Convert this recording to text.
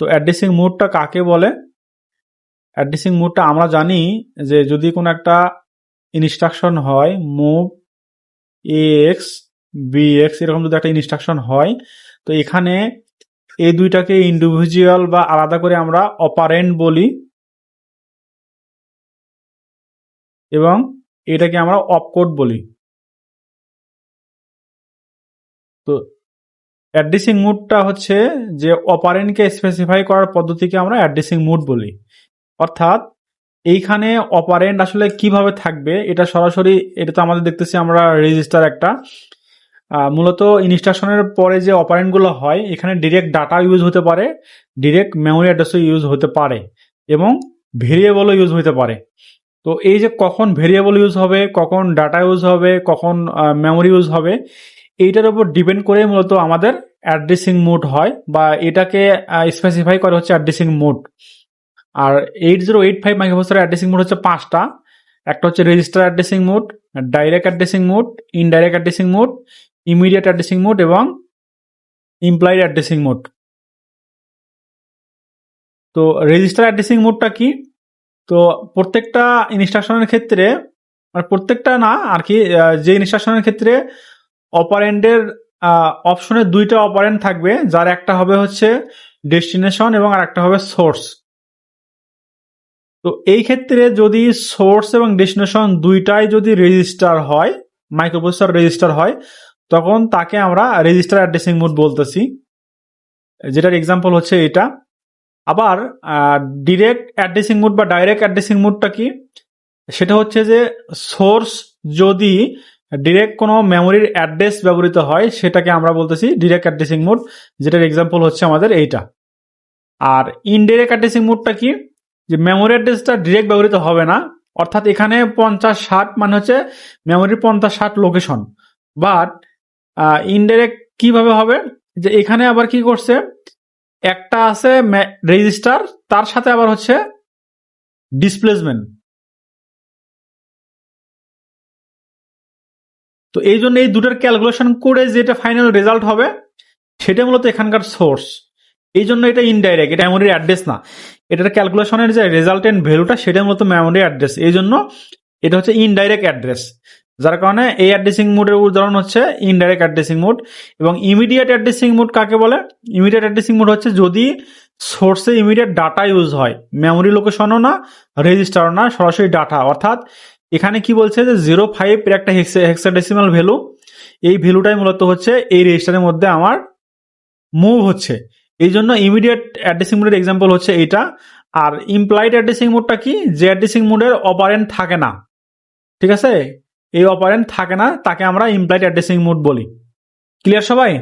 তো অ্যাড্রেসিং মোডটা কাকে বলে? অ্যাড্রেসিং মোডটা আমরা জানি যে যদি কোনো একটা ইনস্ট্রাকশন হয় মুভ এক্স বি এক্স এরকম যদি একটা ইনস্ট্রাকশন হয়, তো এখানে এই দুইটাকে ইন্ডিভিজুয়াল বা আলাদা করে আমরা অপারেন্ট বলি এবং এটাকে আমরা অপকোড বলি। তো অ্যাড্রেসিং মুডটা হচ্ছে যে অপারেন্টকে স্পেসিফাই করার পদ্ধতিকে আমরা অ্যাড্রেসিং মুড বলি। অর্থাৎ এইখানে অপারেন্ট আসলে কীভাবে থাকবে, এটা সরাসরি, এটা তো আমাদের দেখতেছি আমরা রেজিস্টার একটা। মূলত ইনস্ট্রাকশনের পরে যে অপারেন্টগুলো হয়, এখানে ডিরেক্ট ডাটা ইউজ হতে পারে ডিরেক্ট মেমোরি অ্যাড্রেসও ইউজ হতে পারে এবং ভেরিয়েবলও ইউজ হতে পারে। তো এই যে কখন ভেরিয়েবল ইউজ হবে, কখন ডাটা ইউজ হবে, কখন মেমোরি ইউজ হবে, এইটার উপর ডিপেন্ড করে মূলত আমাদের অ্যাড্রেসিং মোড হয় বা এটাকে স্পেসিফাই করে হচ্ছে অ্যাড্রেসিং মোড আর এইট জিরো এইট ফাইভ মাইক্রোফোনের অ্যাড্রেসিং মোড হচ্ছে পাঁচটা। একটা হচ্ছে register addressing mode direct addressing mode indirect addressing mode immediate addressing mode এবং ইমপ্লয়েড অ্যাড্রেসিং মোড তো রেজিস্টার অ্যাড্রেসিং মোডটা কি? তো প্রত্যেকটা ইনস্ট্রাকশনের ক্ষেত্রে মানে প্রত্যেকটা না, আর কি যে ইনস্ট্রাকশনের ক্ষেত্রে অপারেন্ডের অপশনে দুইটা অপারেন্ট থাকবে, যার একটা হবে হচ্ছে ডেস্টিনেশন এবং আর একটা হবে সোর্স তো এই ক্ষেত্রে যদি সোর্স এবং ডেস্টিনেশন দুইটাই যদি রেজিস্টার হয় মাইক্রোপ্রসেসর রেজিস্টার হয়, তখন তাকে আমরা রেজিস্টার অ্যাড্রেসিং মোড বলতেছি। যেটার এক্সাম্পল হচ্ছে এটা। আবার ডিরেক্ট অ্যাড্রেসিং মোড বা ডাইরেক্ট অ্যাড্রেসিং মোডটা কি? সেটা হচ্ছে যে সোর্স যদি ডিরেক্ট কোনো মেমোরির অ্যাড্রেস ব্যবহৃত হয়, সেটাকে আমরা বলতেছি ডিরেক্ট অ্যাড্রেসিং মোড যেটার এক্সাম্পল হচ্ছে আমাদের এইটা। আর ইনডিরেক্ট অ্যাড্রেসিং মোডটা কি? যে মেমোরি অ্যাড্রেসটা ডিরেক্ট ব্যবহৃত হবে না, অর্থাৎ এখানে পঞ্চাশ ষাট মানে হচ্ছে মেমোরির পঞ্চাশ ষাট লোকেশন বাট ইনডাইরেক্ট কীভাবে হবে? যে এখানে আবার কি করছে? একটা আছে রেজিস্টার তার সাথে আবার হচ্ছে ডিসপ্লেসমেন্ট তো এই জন্য এই দুটোর ক্যালকুলেশন করে যেটা ফাইনাল রেজাল্ট হবে, সেটা মূলত এখানকার সোর্স এই জন্য এটা ইনডাইরেক্ট এটা মেমোরির অ্যাড্রেস না। এটার ক্যালকুলেশনের যে রেজাল্টেন্ট ভ্যালুটা সেটা মূলত মেমোরি অ্যাড্রেস এই জন্য এটা হচ্ছে ইনডাইরেক্ট অ্যাড্রেস যার কারণে এই অ্যাড্রেসিং মোডের উদাহরণ হচ্ছে ইনডাইরেক্ট অ্যাড্রেসিং মোড এবং ইমিডিয়েট অ্যাড্রেসিং মোড কাকে বলে? ইমিডিয়েট অ্যাড্রেসিং মোড হচ্ছে যদি সোর্সে ইমিডিয়েট ডাটা ইউজ হয়। মেমোরি লোকেশনও না রেজিস্টারও না, সরাসরি ডাটা অর্থাৎ এখানে কি বলছে যে জিরো ফাইভ এর একটা হেক্সাডেসিমাল ভ্যালু এই ভ্যালুটাই মূলত হচ্ছে এই রেজিস্টারের মধ্যে আমার মুভ হচ্ছে। এই জন্য ইমিডিয়েট অ্যাড্রেসিং মোডের এক্সাম্পল হচ্ছে এইটা। আর ইমপ্লয়েড অ্যাড্রেসিং মোডটা কি? যে অ্যাড্রেসিং মোডের অপারেন্ট থাকে না। ঠিক আছে? এই অপারেন্ট থাকে না, তাকে আমরা ইমপ্লয়েড অ্যাড্রেসিং মোড বলি। ক্লিয়ার সবাই?